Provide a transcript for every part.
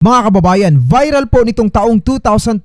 Mga kababayan, viral po nitong taong 2025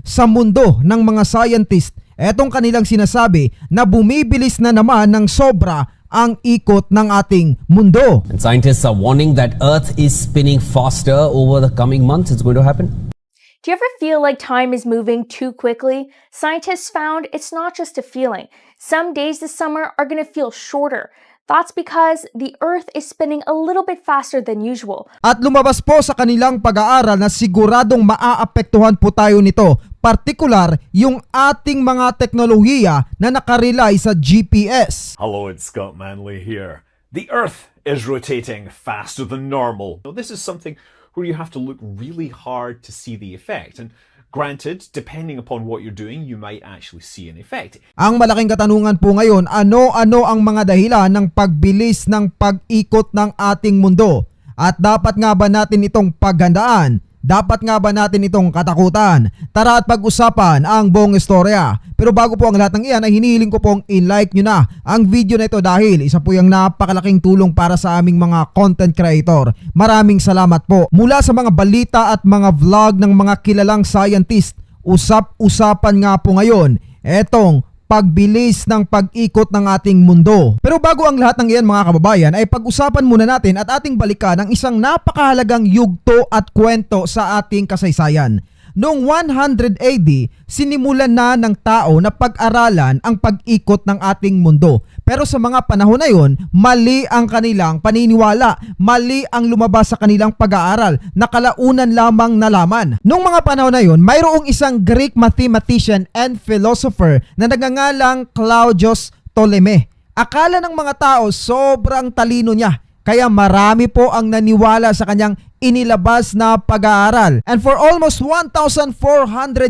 sa mundo ng mga scientist. Etong kanilang sinasabi na bumibilis na naman ng sobra ang ikot ng ating mundo. And scientists are warning that Earth is spinning faster over the coming months. It's going to happen. Do you ever feel like time is moving too quickly? Scientists found it's not just a feeling. Some days this summer are going to feel shorter. That's because the Earth is spinning a little bit faster than usual. At lumabas po sa kanilang pag-aaral na siguradong maaapektuhan po tayo nito. Partikular, yung ating mga teknolohiya na nakarely sa GPS. Hello, it's Scott Manley here. The Earth is rotating faster than normal. Now, this is something where you have to look really hard to see the effect. And granted, depending upon what you're doing, you might actually see an effect. Ang malaking katanungan po ngayon, ano-ano ang mga dahilan ng pagbilis ng pag-ikot ng ating mundo? At dapat nga ba natin itong paghandaan? Dapat nga ba natin itong katakutan? Tara at pag-usapan ang buong istorya. Pero bago po ang lahat ng iyan ay hinihiling ko pong i-like nyo na ang video na ito dahil isa po yung napakalaking tulong para sa aming mga content creator. Maraming salamat po. Mula sa mga balita at mga vlog ng mga kilalang scientist, usap-usapan nga po ngayon etong pagbilis ng pag-ikot ng ating mundo. Pero bago ang lahat ng iyan mga kababayan ay pag-usapan muna natin at ating balikan ang isang napakahalagang yugto at kwento sa ating kasaysayan. Noong 100 AD, sinimulan na ng tao na pag-aralan ang pag-ikot ng ating mundo. Pero sa mga panahon na yon, mali ang kanilang paniniwala, mali ang lumabas sa kanilang pag-aaral, nakalaunan lamang nalaman. Noong mga panahon na yon, mayroong isang Greek mathematician and philosopher na nagangalang Claudius Ptolemy. Akala ng mga tao sobrang talino niya, kaya marami po ang naniwala sa kanyang inilabas na pag-aaral. And for almost 1,400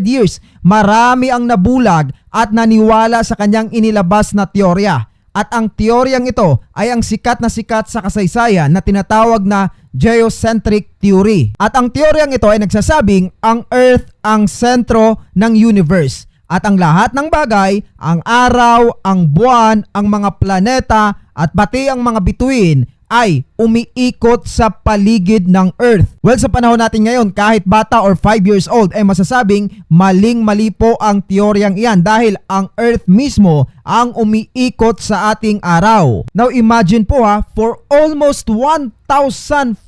years, marami ang nabulag at naniwala sa kanyang inilabas na teorya. At ang teoryang ito ay ang sikat na sikat sa kasaysayan na tinatawag na geocentric theory. At ang teoryang ito ay nagsasabing ang Earth ang sentro ng universe. At ang lahat ng bagay, ang araw, ang buwan, ang mga planeta, at pati ang mga bituin ay umiikot sa paligid ng Earth. Well, sa panahon natin ngayon, kahit bata or 5 years old, ay masasabing maling-mali po ang teoryang iyan dahil ang Earth mismo ang umiikot sa ating araw. Now, imagine po ha, for almost 1,400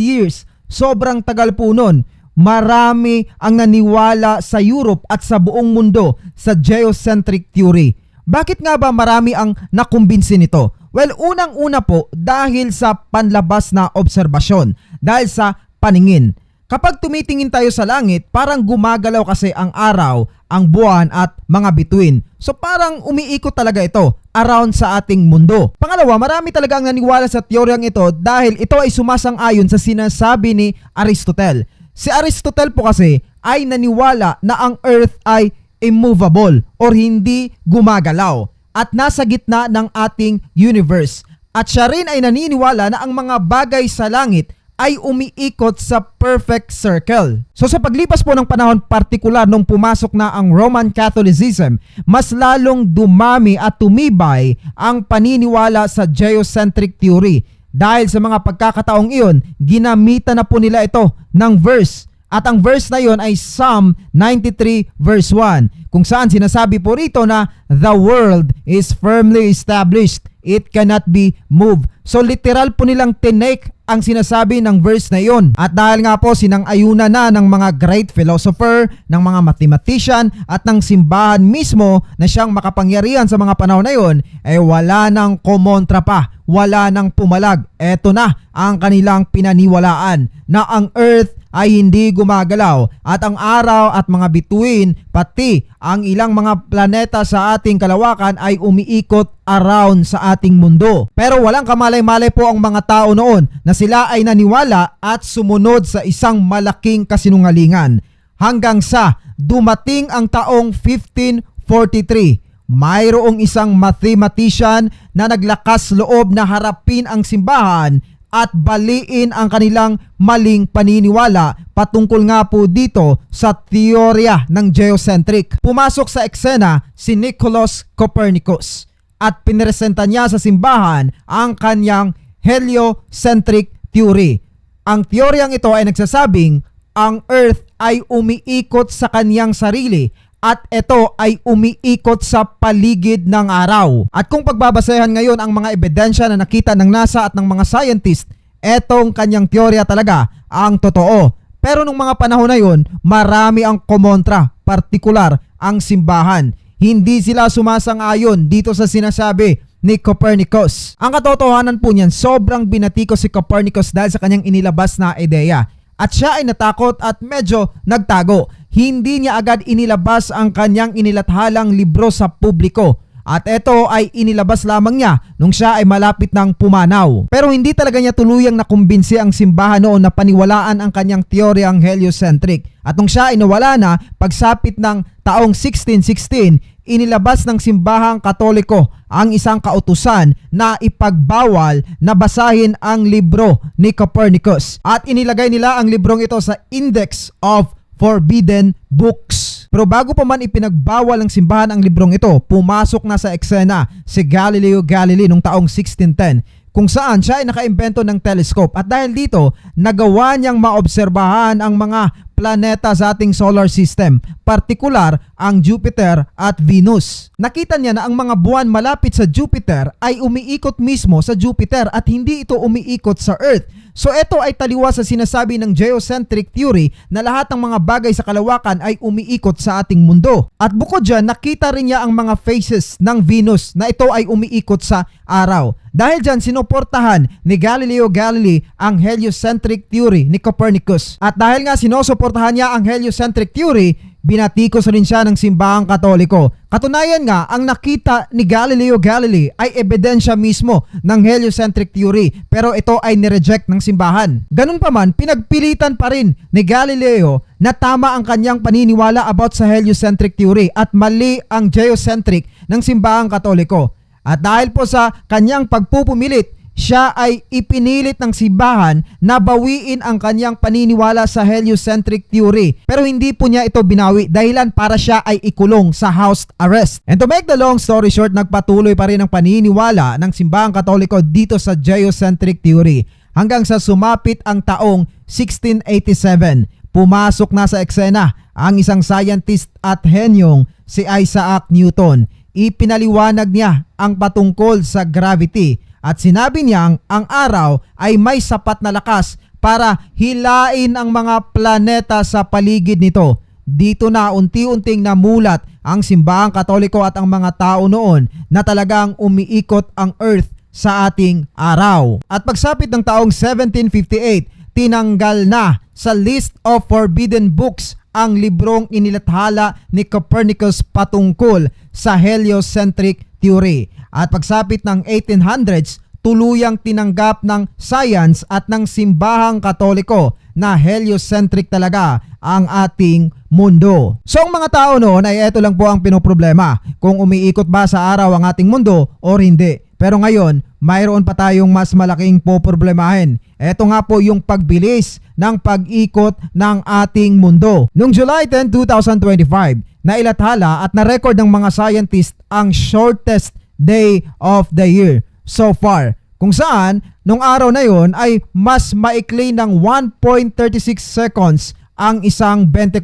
years, sobrang tagal po nun, marami ang naniwala sa Europe at sa buong mundo sa geocentric theory. Bakit nga ba marami ang nakumbinsi nito? Well, unang-una po dahil sa panlabas na obserbasyon, dahil sa paningin. Kapag tumitingin tayo sa langit, parang gumagalaw kasi ang araw, ang buwan at mga bituin. So parang umiikot talaga ito around sa ating mundo. Pangalawa, marami talaga ang naniwala sa teoryang ito dahil ito ay sumasang-ayon sa sinasabi ni Aristotle. Si Aristotle po kasi ay naniwala na ang earth ay immovable or hindi gumagalaw at nasa gitna ng ating universe. At siya rin ay naniniwala na ang mga bagay sa langit ay umiikot sa perfect circle. So sa paglipas po ng panahon partikular nung pumasok na ang Roman Catholicism, mas lalong dumami at tumibay ang paniniwala sa geocentric theory. Dahil sa mga pagkakataong iyon, ginamitan na po nila ito ng verse at ang verse na yon ay Psalm 93 verse 1 kung saan sinasabi po rito na the world is firmly established. It cannot be moved. So literal po nilang tinake ang sinasabi ng verse na yon. At dahil nga po sinang-ayuna na ng mga great philosopher, ng mga mathematician at ng simbahan mismo na siyang makapangyarihan sa mga panahon na yon, ay wala nang kumontra pa, wala nang pumalag. Eto na ang kanilang pinaniwalaan na ang earth ay hindi gumagalaw at ang araw at mga bituin pati ang ilang mga planeta sa ating kalawakan ay umiikot around sa ating mundo. Pero walang kamalay-malay po ang mga tao noon na sila ay naniwala at sumunod sa isang malaking kasinungalingan hanggang sa dumating ang taong 1543 mayroong isang mathematician na naglakas loob na harapin ang simbahan at baliin ang kanilang maling paniniwala patungkol nga po dito sa teorya ng geocentric. Pumasok sa eksena si Nicholas Copernicus at pinresenta niya sa simbahan ang kanyang heliocentric theory. Ang teoryang ito ay nagsasabing ang Earth ay umiikot sa kanyang sarili at ito ay umiikot sa paligid ng araw. At kung pagbabasehan ngayon ang mga ebidensya na nakita ng NASA at ng mga scientist, etong kanyang teorya talaga ang totoo. Pero nung mga panahon na yon, marami ang kumontra, partikular ang simbahan. Hindi sila sumasang-ayon dito sa sinasabi ni Copernicus. Ang katotohanan po niyan, sobrang binatiko si Copernicus dahil sa kanyang inilabas na ideya. At siya ay natakot at medyo nagtago. Hindi niya agad inilabas ang kanyang inilathalang libro sa publiko. At ito ay inilabas lamang niya nung siya ay malapit ng pumanaw. Pero hindi talaga niya tuluyang nakumbinsi ang simbahan noon na paniwalaan ang kanyang teoryang heliocentric. At nung siya ay nawala na, pagsapit ng taong 1616, inilabas ng simbahang katoliko ang isang kautusan na ipagbawal na basahin ang libro ni Copernicus. At inilagay nila ang librong ito sa Index of Forbidden Books. Pero bago pa man ipinagbawal ng simbahan ang librong ito, pumasok na sa eksena si Galileo Galilei noong taong 1610 kung saan siya ay nakaimbento ng telescope at dahil dito nagawa niyang maobserbahan ang mga planeta sa ating solar system, partikular ang Jupiter at Venus. Nakita niya na ang mga buwan malapit sa Jupiter ay umiikot mismo sa Jupiter at hindi ito umiikot sa Earth. So ito ay taliwa sa sinasabi ng geocentric theory na lahat ng mga bagay sa kalawakan ay umiikot sa ating mundo. At bukod dyan, nakita rin niya ang mga phases ng Venus na ito ay umiikot sa araw. Dahil dyan, sinuportahan ni Galileo Galilei ang heliocentric theory ni Copernicus. At dahil nga sinusuportahan niya ang heliocentric theory, binatikos rin siya ng simbahang katoliko. Katunayan nga, ang nakita ni Galileo Galilei ay ebidensya mismo ng heliocentric theory pero ito ay nireject ng simbahan. Ganun pa man, pinagpilitan pa rin ni Galileo na tama ang kanyang paniniwala about sa heliocentric theory at mali ang geocentric ng simbahang katoliko. At dahil po sa kanyang pagpupumilit, siya ay ipinilit ng simbahan na bawiin ang kanyang paniniwala sa heliocentric theory. Pero hindi po niya ito binawi dahilan para siya ay ikulong sa house arrest. And to make the long story short, nagpatuloy pa rin ang paniniwala ng simbahang katoliko dito sa geocentric theory hanggang sa sumapit ang taong 1687. Pumasok na sa eksena ang isang scientist at henyong si Isaac Newton. Ipinaliwanag niya ang patungkol sa gravity at sinabi niyang ang araw ay may sapat na lakas para hilain ang mga planeta sa paligid nito. Dito na unti-unting namulat ang simbahang katoliko at ang mga tao noon na talagang umiikot ang earth sa ating araw. At pagsapit ng taong 1758, tinanggal na sa list of forbidden books ang librong inilathala ni Copernicus patungkol sa heliocentric theory. At pagsapit ng 1800s, tuluyang tinanggap ng science at ng simbahang katoliko na heliocentric talaga ang ating mundo. So ang mga tao noon ay ito lang po ang pinoproblema kung umiikot ba sa araw ang ating mundo o hindi. Pero ngayon, mayroon pa tayong mas malaking poproblemahin. Ito nga po yung pagbilis ng pag-ikot ng ating mundo. Noong July 10, 2025, nailathala at na-record ng mga scientist ang shortest day of the year so far. Kung saan, nung araw na yon ay mas maikli ng 1.36 seconds ang isang 24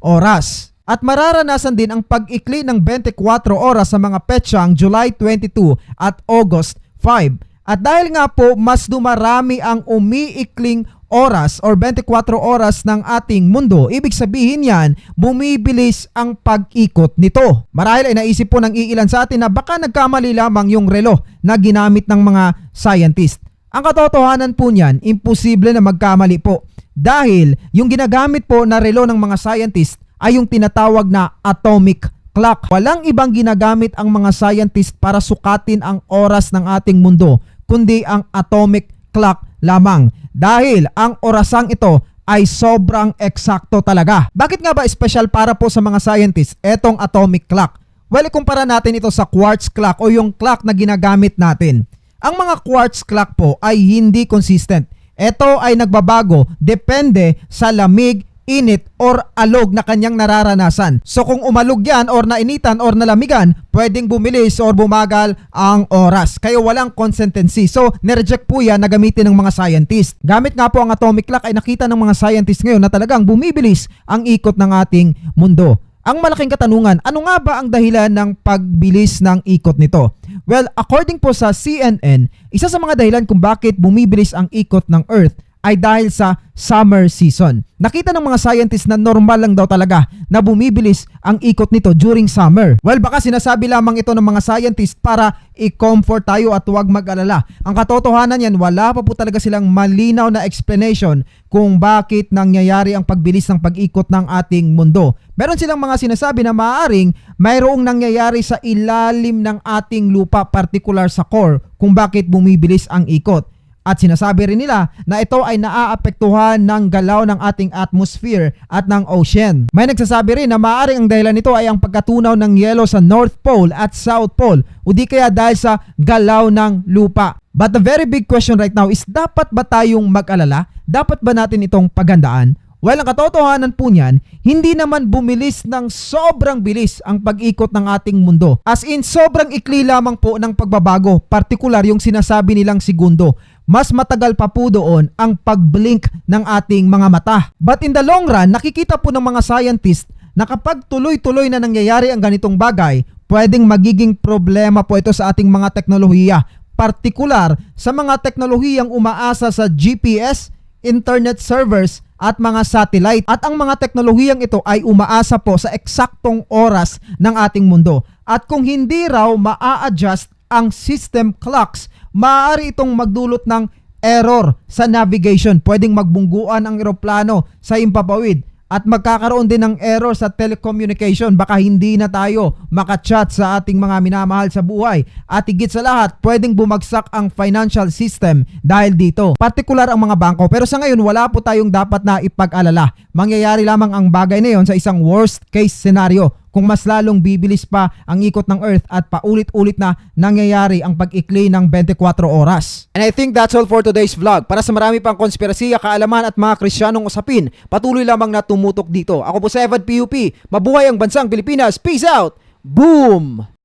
oras. At mararanasan din ang pag-ikli ng 24 oras sa mga petsang July 22 at August 5. At dahil nga po mas dumarami ang umiikling oras or 24 oras ng ating mundo, ibig sabihin yan, bumibilis ang pag-ikot nito. Marahil ay naisip po ng iilan sa atin na baka nagkamali lamang yung relo na ginamit ng mga scientist. Ang katotohanan po niyan, imposible na magkamali po. Dahil yung ginagamit po na relo ng mga scientist ay yung tinatawag na atomic clock. Walang ibang ginagamit ang mga scientist para sukatin ang oras ng ating mundo, kundi ang atomic clock lamang. Dahil ang orasang ito ay sobrang eksakto talaga. Bakit nga ba special para po sa mga scientists etong atomic clock? Well, ikumpara natin ito sa quartz clock o yung clock na ginagamit natin. Ang mga quartz clock po ay hindi consistent. Ito ay nagbabago depende sa lamig, init or alog na kanyang nararanasan. So kung umalog yan or nainitan or nalamigan, pwedeng bumilis or bumagal ang oras. Kaya walang consistency. So nireject po yan na gamitin ng mga scientist. Gamit nga po ang atomic clock ay nakita ng mga scientist ngayon na talagang bumibilis ang ikot ng ating mundo. Ang malaking katanungan, ano nga ba ang dahilan ng pagbilis ng ikot nito? Well, according po sa CNN, isa sa mga dahilan kung bakit bumibilis ang ikot ng Earth ay dahil sa summer season. Nakita ng mga scientists na normal lang daw talaga na bumibilis ang ikot nito during summer. Well, baka sinasabi lamang ito ng mga scientists para i-comfort tayo at huwag mag-alala. Ang katotohanan yan, wala pa po talaga silang malinaw na explanation kung bakit nangyayari ang pagbilis ng pag-ikot ng ating mundo. Meron silang mga sinasabi na maaaring mayroong nangyayari sa ilalim ng ating lupa, particular sa core, kung bakit bumibilis ang ikot. At sinasabi rin nila na ito ay naaapektuhan ng galaw ng ating atmosphere at ng ocean. May nagsasabi rin na maaaring ang dahilan nito ay ang pagkatunaw ng yelo sa North Pole at South Pole o di kaya dahil sa galaw ng lupa. But the very big question right now is dapat ba tayong mag-alala? Dapat ba natin itong pagandaan? Well, ang katotohanan po niyan, hindi naman bumilis ng sobrang bilis ang pag-ikot ng ating mundo. As in, sobrang ikli lamang po ng pagbabago, partikular yung sinasabi nilang segundo. Mas matagal pa po doon ang pag-blink ng ating mga mata. But in the long run, nakikita po ng mga scientist na kapag tuloy-tuloy na nangyayari ang ganitong bagay, pwedeng magiging problema po ito sa ating mga teknolohiya. Partikular sa mga teknolohiyang umaasa sa GPS, internet servers at mga satellite. At ang mga teknolohiyang ito ay umaasa po sa eksaktong oras ng ating mundo. At kung hindi raw maa-adjust ang system clocks, maaari itong magdulot ng error sa navigation. Pwedeng magbungguan ang eroplano sa impapawid at magkakaroon din ng error sa telecommunication. Baka hindi na tayo makachat sa ating mga minamahal sa buhay. At higit sa lahat, pwedeng bumagsak ang financial system dahil dito. Partikular ang mga bangko. Pero sa ngayon, wala po tayong dapat na ipag-alala. Mangyayari lamang ang bagay na yon sa isang worst case scenario kung mas lalong bibilis pa ang ikot ng Earth at paulit-ulit na nangyayari ang pag-ikli ng 24 oras. And I think that's all for today's vlog. Para sa marami pang konspirasiya, kaalaman at mga Kristiyanong usapin, patuloy lamang na tumutok dito. Ako po si Evan PUP. Mabuhay ang bansang Pilipinas. Peace out! Boom!